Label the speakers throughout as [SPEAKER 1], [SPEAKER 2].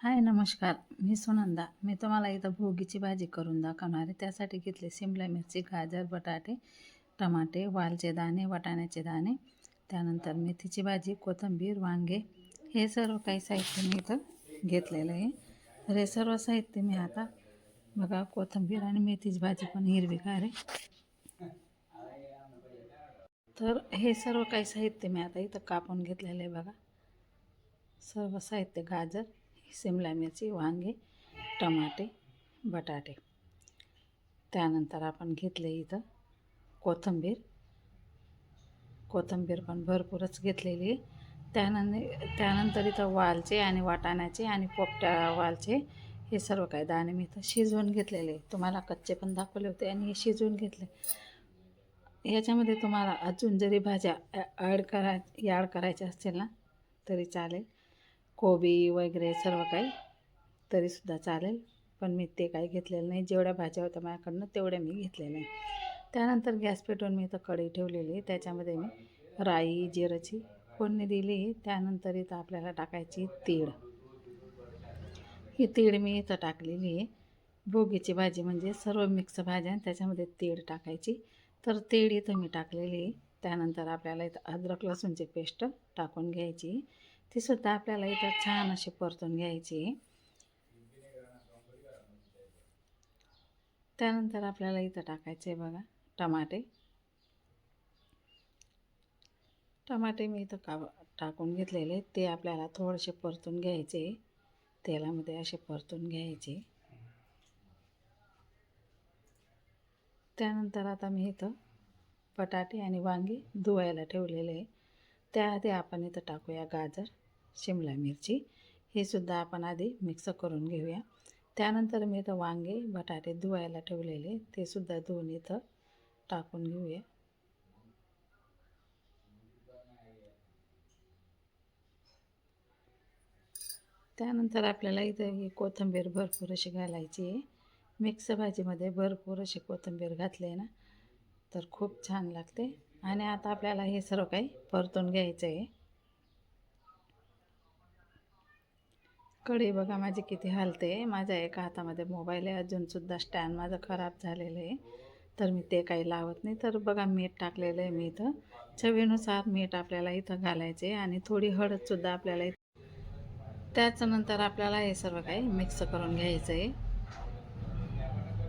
[SPEAKER 1] हाय नमस्कार. मी सुनंदा. मी तुम्हाला इथं भोगीची भाजी करून दाखवणार आहे. त्यासाठी घेतले सिमला मिरची गाजर बटाटे टमाटे वालचे दाणे वाटाण्याचे दाणे. त्यानंतर मेथीची भाजी कोथिंबीर वांगे. हे सर्व काही साहित्य मी इथं घेतलेलं आहे. तर हे सर्व साहित्य मी आता बघा कोथिंबीर आणि मेथीची भाजी पण हिरवीगार आहे. तर हे सर्व काही साहित्य मी आता इथं कापून घेतलेलं आहे बघा. सर्व साहित्य गाजर. शिमला मिरची वांगे टमाटे बटाटे. त्यानंतर आपण घेतले इथं कोथिंबीर. कोथिंबीर पण भरपूरच घेतलेली आहे. त्यानंतर त्यानंतर इथं वालचे आणि वाटाण्याचे आणि पोपट्या वालचे हे सर्व काही दाणे मी इथं शिजवून घेतलेले तुम्हाला कच्चे पण दाखवले होते आणि हे शिजवून घेतले. याच्यामध्ये तुम्हाला अजून जरी भाज्या ॲड करा ॲड करायच्या असतील ना तरी चालेल. कोबी वगैरे सर्व काही तरीसुद्धा चालेल. पण मी ते काही घेतलेलं नाही. जेवढ्या भाज्या होत्या माझ्याकडनं तेवढ्या मी घेतलेल्या नाही. त्यानंतर गॅस पेटवून मी इथं कढई ठेवलेली आहे. त्याच्यामध्ये मी राई जिराची फोडणी दिली त्यानंतर इथं आपल्याला टाकायची तीळ. ही तीळ मी इथं टाकलेली आहे. भोगीची भाजी म्हणजे सर्व मिक्स भाज्या आणि त्याच्यामध्ये तीळ टाकायची. तर तीळ इथं मी टाकलेली आहे. त्यानंतर आपल्याला इथं अद्रक लसूणची पेस्ट टाकून घ्यायची. ती सुद्धा आपल्याला इथं छान अशी परतून घ्यायची. त्यानंतर आपल्याला इथं टाकायचे बघा टमाटे. टमाटे मी इथं का टाकून घेतलेले. ते आपल्याला थोडेसे परतून घ्यायचे. तेलामध्ये असे परतून घ्यायचे. त्यानंतर आता मी इथं बटाटे आणि वांगी धुवायला ठेवलेले. आहे त्याआधी आपण इथं टाकूया गाजर. शिमला मिरची. हे सुद्धा आपण आधी मिक्स करून घेऊया. त्यानंतर मी इथं वांगे बटाटे धुवायला ठेवलेले ते सुद्धा धुवून इथं टाकून घेऊया. त्यानंतर आपल्याला इथं ही कोथिंबीर भरपूर अशी घालायची आहे. मिक्स भाजीमध्ये भरपूर अशी कोथिंबीर घातली ना तर खूप छान लागते. आणि आता आपल्याला हे सर्व काही परतून घ्यायचं आहे. कडे बघा माझी किती हालते. माझ्या एका हातामध्ये मोबाईल आहे. अजूनसुद्धा स्टँड माझं खराब झालेलं आहे. तर मी ते काही लावत नाही. तर बघा मीठ टाकलेलं आहे मी इथं. चवीनुसार मीठ आपल्याला इथं घालायचे आणि थोडी हळदसुद्धा आपल्याला त्याच्यानंतर आपल्याला हे सर्व काही मिक्स करून घ्यायचं आहे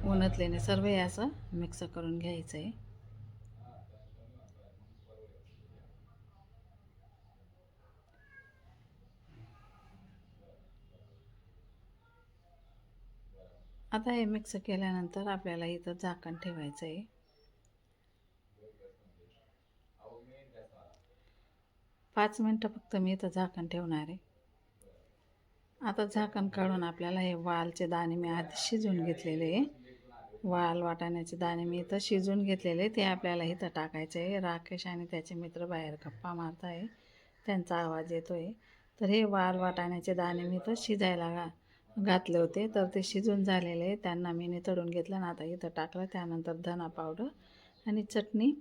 [SPEAKER 1] उन्हातल्याने सर्व हे असं मिक्स करून घ्यायचं आहे आता हे मिक्स केल्यानंतर आपल्याला इथं झाकण ठेवायचं आहे पाच मिनटं फक्त मी इथं झाकण ठेवणार आहे. आता झाकण काढून आपल्याला हे वालचे दाणे मी आधी शिजवून घेतलेले आहे. वाल वाटाण्याचे दाणे मी इथं शिजवून घेतलेले ते आपल्याला इथं टाकायचे आहे. राकेश आणि त्याचे मित्र बाहेर गप्पा मारत आहे त्यांचा आवाज येतो आहे तर हे वाल वाटाण्याचे दाणे मी इथं शिजायला घातले होते तर ते शिजून झालेले त्यांना मी तळून घेतलं ना आता इथं टाकलं. त्यानंतर धना पावडर आणि चटणी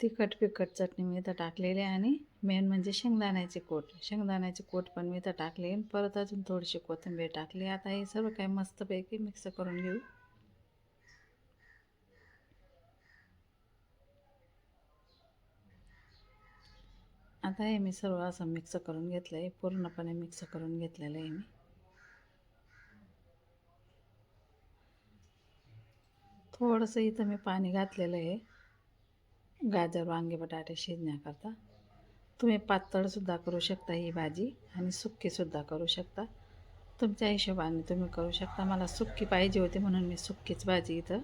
[SPEAKER 1] तिखट पिखट चटणी मी इथं टाकलेली आणि मेन म्हणजे शेंगदाण्याची कोट. शेंगदाण्याची कोट पण मी इथं टाकली परत अजून थोडीशी कोथिंबीर टाकली आता हे सर्व काही मस्तपैकी मिक्स करून घेऊ. आता हे मी सर्व असं मिक्स करून घेतलं आहे पूर्णपणे मिक्स करून घेतलेलं आहे मी. थोडंसं इथं मी पाणी घातलेलं आहे. गाजर वांगे बटाटे शिजण्याकरता. तुम्ही पातळसुद्धा करू शकता ही भाजी आणि सुक्कीसुद्धा करू शकता. तुमच्या हिशोबाने तुम्ही करू शकता. मला सुक्की पाहिजे होती म्हणून मी सुक्कीच भाजी इथं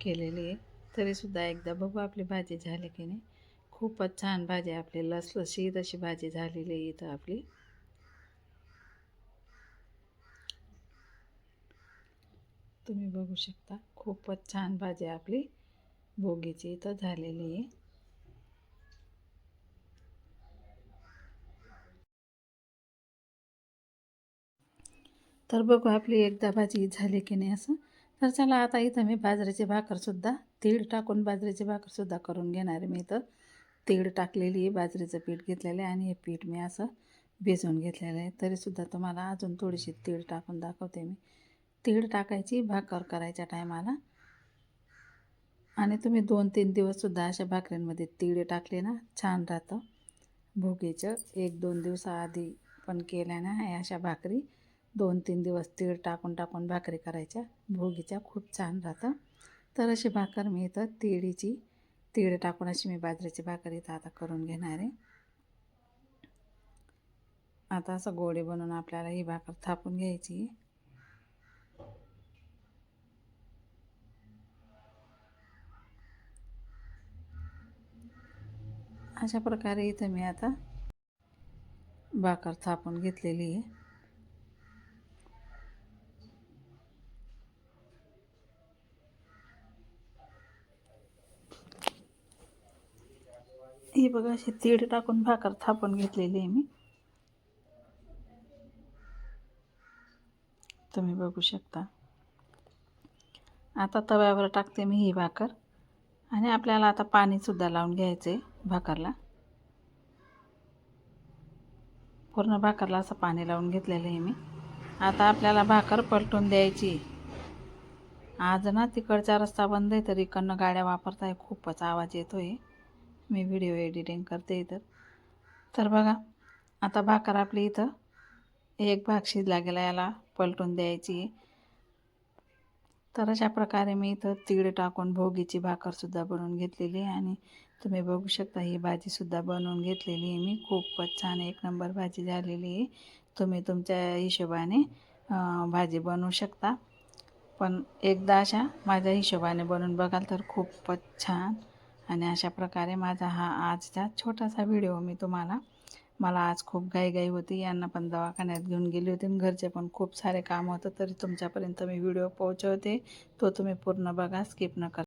[SPEAKER 1] केलेली आहे. तरीसुद्धा एकदा बघू आपली भाजी झाली की नाही. खूपच छान भाजी आपली. लसलशीत अशी भाजी झालेली आहे इथं आपली. तुम्ही बघू शकता खूपच छान भाजी आपली भोगीची इथं झालेली आहे. तर बघू आपली एकदा भाजी झाली की नाही असं. तर चला आता इथं मी बाजरीची भाकरसुद्धा तीळ टाकून बाजरीची भाकरसुद्धा करून घेणार आहे मी इथं. तीळ टाकलेली आहे बाजरीचं पीठ घेतलेलं आहे आणि हे पीठ मी असं भिजवून घेतलेलं आहे. तरीसुद्धा तुम्हाला अजून थोडीशी तीळ टाकून दाखवते मी. तीळ टाकायची भाकर करायच्या टायमाला. आणि तुम्ही दोन तीन दिवससुद्धा अशा भाकरींमध्ये तीळ टाकले ना छान राहतं. भोगीचं एक दोन दिवसाआधी पण केल्या ना अशा भाकरी. दोन तीन दिवस तीळ टाकून टाकून भाकरी करायच्या. भोगीच्या खूप छान राहतं. तर अशी भाकर मी इथं तिळीची तीळ टाकून अशी मी बाजरीची भाकर इथं आता करून घेणार आहे. आता असं गोडे बनवून आपल्याला ही भाकर थापून घ्यायची अशा प्रकारे इथं मी आता भाकर थापून घेतलेली आहे. ही बघा अशी तीड टाकून भाकर थापून घेतलेली आहे मी. तुम्ही बघू शकता. आता तव्यावर टाकते मी ही भाकर. आणि आपल्याला आता पाणीसुद्धा लावून घ्यायचं आहे भाकरला. पूर्ण भाकरला असं पाणी लावून घेतलेलं आहे मी. आता आपल्याला भाकर पलटून द्यायची. आज ना तिकडचा रस्ता बंद आहे तर इकडनं गाड्या वापरताय खूपच आवाज येतो आहे मी व्हिडिओ एडिटिंग करते इथं. तर बघा आता भाकर आपली इथं एक भाग शिजला गेला याला पलटून द्यायची. तर अशा प्रकारे मी इथं तीळ टाकून भोगीची भाकरसुद्धा बनवून घेतलेली आहे आणि तुम्ही बघू शकता ही भाजीसुद्धा बनवून घेतलेली आहे मी. खूपच छान एक नंबर भाजी झालेली आहे. तुम्ही तुमच्या हिशोबाने भाजी बनवू शकता. पण एकदा अशा माझ्या हिशोबाने बनवून बघाल तर खूपच छान. आणि अशा प्रकारे माझा हा आजचा छोटासा व्हिडिओ मी तुम्हाला मला आज खूप घाईघाई होती. यांना पण दवाखान्यात घेऊन गेली होती आणि घरचे पण खूप सारे काम होतं तरी तुमच्यापर्यंत मी व्हिडिओ पोहोचवते. तो तुम्ही पूर्ण बघा स्किप न करा